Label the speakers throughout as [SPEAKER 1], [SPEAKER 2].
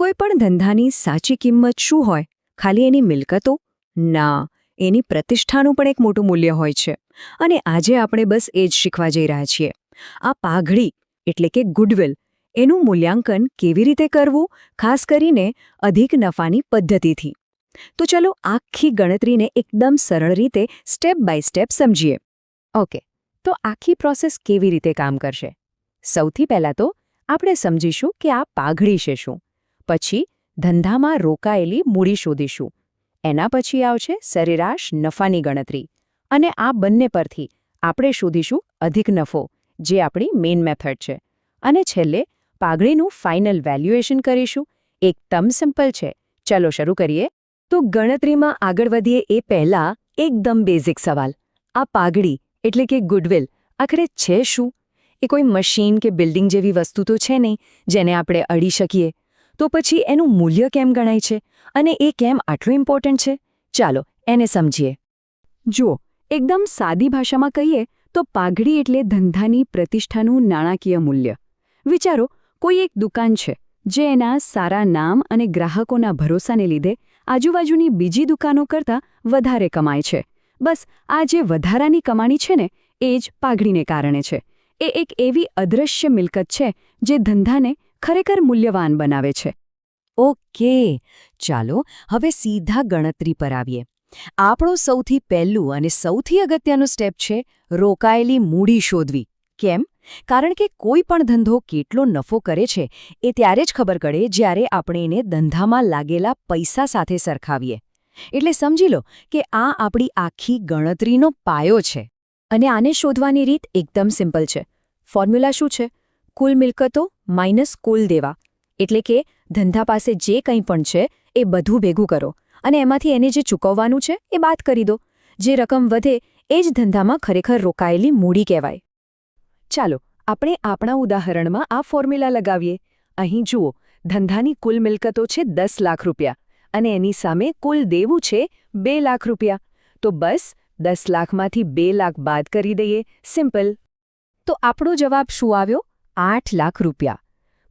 [SPEAKER 1] કોઈ પણ ધંધાની સાચી કિંમત શું હોય, ખાલી એની મિલકતો? ના, એની પ્રતિષ્ઠાનું પણ એક મોટું મૂલ્ય હોય છે. અને આજે આપણે બસ એ જ શીખવા જઈ રહ્યા છીએ. આ પાઘડી, એટલે કે ગુડવિલ, એનું મૂલ્યાંકન કેવી રીતે કરવું, ખાસ કરીને અધિક નફાની પદ્ધતિથી. તો ચલો આખી ગણતરીને એકદમ સરળ રીતે સ્ટેપ બાય સ્ટેપ સમજીએ. ઓકે, તો આખી પ્રોસેસ કેવી રીતે કામ કરશે? સૌથી પહેલાં તો આપણે સમજીશું કે આ પાઘડી છે શું. પછી ધંધામાં રોકાયેલી મૂડી શોધીશું. એના પછી આવશે સરેરાશ નફાની ગણતરી. અને આ બંને પરથી આપણે શોધીશું અધિક નફો, જે આપણી મેઇન મેથડ છે. અને છેલ્લે પાઘડીનું ફાઇનલ વેલ્યુએશન કરીશું. એકદમ સિમ્પલ છે. ચલો શરૂ કરીએ. તો ગણતરીમાં આગળ વધીએ એ પહેલાં એકદમ બેઝિક સવાલ. આ પાઘડી એટલે કે ગુડવિલ આખરે છે શું? એ કોઈ મશીન કે બિલ્ડિંગ જેવી વસ્તુ તો છે નહીં, જેને આપણે અડી શકીએ. તો પછી એનું મૂલ્ય કેમ ગણાય છે? અને એ કેમ આટલું ઇમ્પોર્ટન્ટ છે? ચાલો, એને સમજીએ. જુઓ, એકદમ સાદી ભાષામાં કહીએ તો પાઘડી એટલે ધંધાની પ્રતિષ્ઠાનું નાણાકીય મૂલ્ય. વિચારો, કોઈ એક દુકાન છે, જે એના સારા નામ અને ગ્રાહકોના ભરોસાને લીધે આજુબાજુની બીજી દુકાનો કરતાં વધારે કમાય છે. બસ, આ જે વધારાની કમાણી છે ને, એ જ પાઘડીને કારણે છે. એ એક એવી અદૃશ્ય મિલકત છે, જે ધંધાને ખરેખર મૂલ્યવાન બનાવે છે. ઓકે, ચાલો હવે સીધા ગણતરી પર આવીએ. આપણું સૌથી પહેલું અને સૌથી અગત્યનું સ્ટેપ છે, રોકાયેલી મૂડી શોધવી. કેમ? કારણ કે કોઈ પણ ધંધો કેટલો નફો કરે છે, એ ત્યારે જ ખબર પડે જ્યારે આપણે એને ધંધામાં લાગેલા પૈસા સાથે સરખાવીએ. એટલે સમજી લો કે આ આપણી આખી ગણતરીનો પાયો છે. અને આને શોધવાની રીત એકદમ સિમ્પલ છે. ફોર્મ્યુલા શું છે? કુલ મિલકતો માઇનસ કુલ દેવા. એટલે કે ધંધા પાસે જે કંઈ પણ છે, એ બધું ભેગું કરો. અને એમાંથી એને જે ચૂકવવાનું છે, એ બાદ કરી દો. જે રકમ વધે, એ જ ધંધામાં ખરેખર રોકાયેલી મૂડી કહેવાય. ચાલો, આપણે આપણા ઉદાહરણમાં આ ફોર્મ્યુલા લગાવીએ. અહીં જુઓ, ધંધાની કુલ મિલકતો છે દસ લાખ રૂપિયા અને એની સામે કુલ દેવું છે બે લાખ રૂપિયા. તો બસ, દસ લાખમાંથી બે લાખ બાદ કરી દઈએ. સિમ્પલ. તો આપણો જવાબ શું આવ્યો? આઠ લાખ રૂપિયા.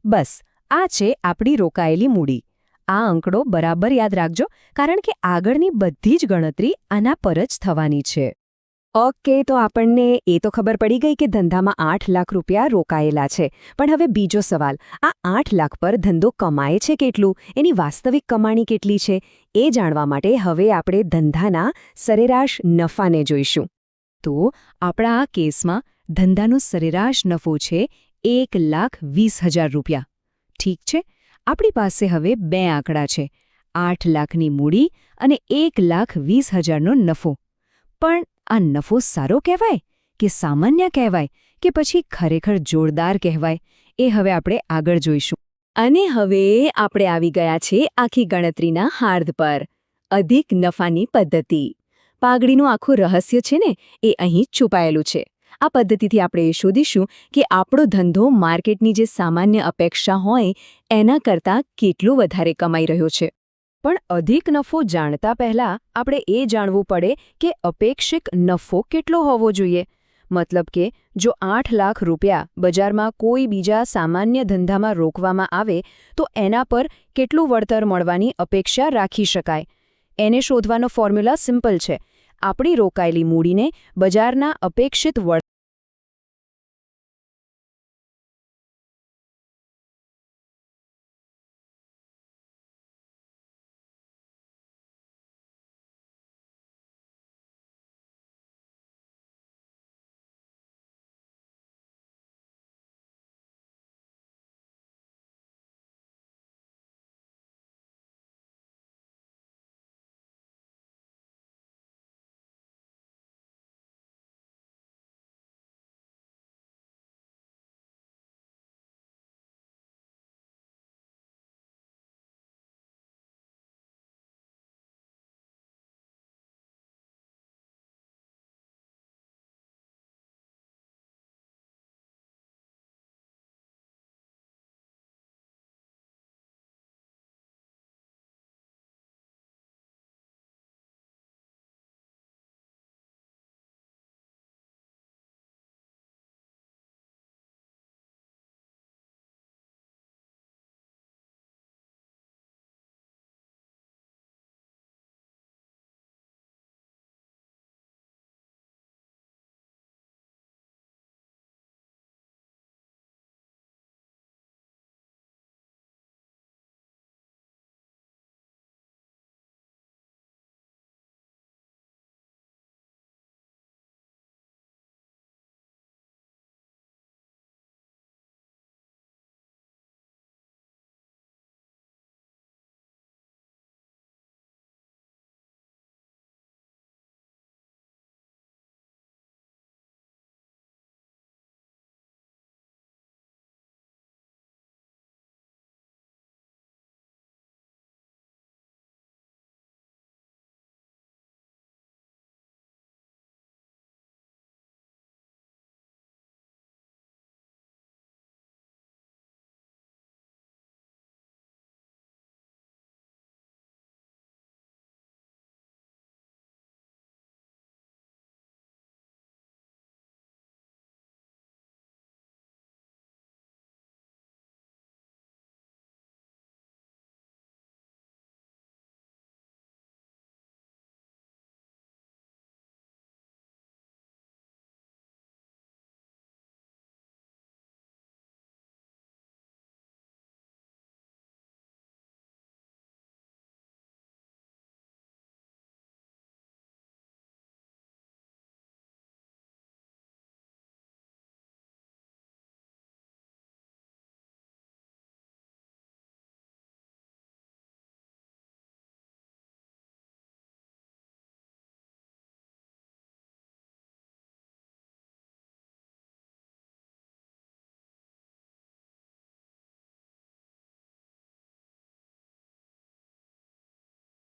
[SPEAKER 1] બસ, આ છે આપણી રોકાયેલી મૂડી. આ આંકડો બરાબર યાદ રાખજો, કારણ કે આગળની બધી જ ગણતરી આના પર જ થવાની છે. ઓકે, તો આપણને એ તો ખબર પડી ગઈ કે ધંધામાં આઠ લાખ રૂપિયા રોકાયેલા છે. પણ હવે બીજો સવાલ, આ આઠ લાખ પર ધંધો કમાય છે કેટલું? એની વાસ્તવિક કમાણી કેટલી છે? એ જાણવા માટે હવે આપણે ધંધાના સરેરાશ નફાને જોઈશું. તો આપણા આ કેસમાં ધંધાનો સરેરાશ નફો છે એક લાખ વીસ હજાર રૂપિયા. ઠીક છે? આપણી પાસે હવે બે આંકડા છે. આઠ લાખની મૂડી અને એક લાખ વીસ હજારનો નફો. પણ આ નફો સારો કહેવાય કે સામાન્ય કહેવાય કે પછી ખરેખર જોરદાર કહેવાય? એ હવે આપણે આગળ જોઈશું. અને હવે આપણે આવી ગયા છે આખી ગણતરીના હાર્દ પર. અધિક નફાની પદ્ધતિ. પાઘડીનું આખું રહસ્ય છે ને, એ અહીં છુપાયેલું છે. આ પદ્ધતિથી આપણે એ શોધીશું કે આપણો ધંધો માર્કેટની જે સામાન્ય અપેક્ષા હોય, એના કરતાં કેટલો વધારે કમાઈ રહ્યો છે. પણ અધિક નફો જાણતા પહેલા આપણે એ જાણવું પડે કે અપેક્ષિત નફો કેટલો હોવો જોઈએ. મતલબ કે, જો આઠ લાખ રૂપિયા બજારમાં કોઈ બીજા સામાન્ય ધંધામાં રોકવામાં આવે, તો એના પર કેટલું વળતર મળવાની અપેક્ષા રાખી શકાય. એને શોધવાનો ફોર્મ્યુલા સિમ્પલ છે. આપણી રોકાયેલી મૂડીને બજારના અપેક્ષિત વળતર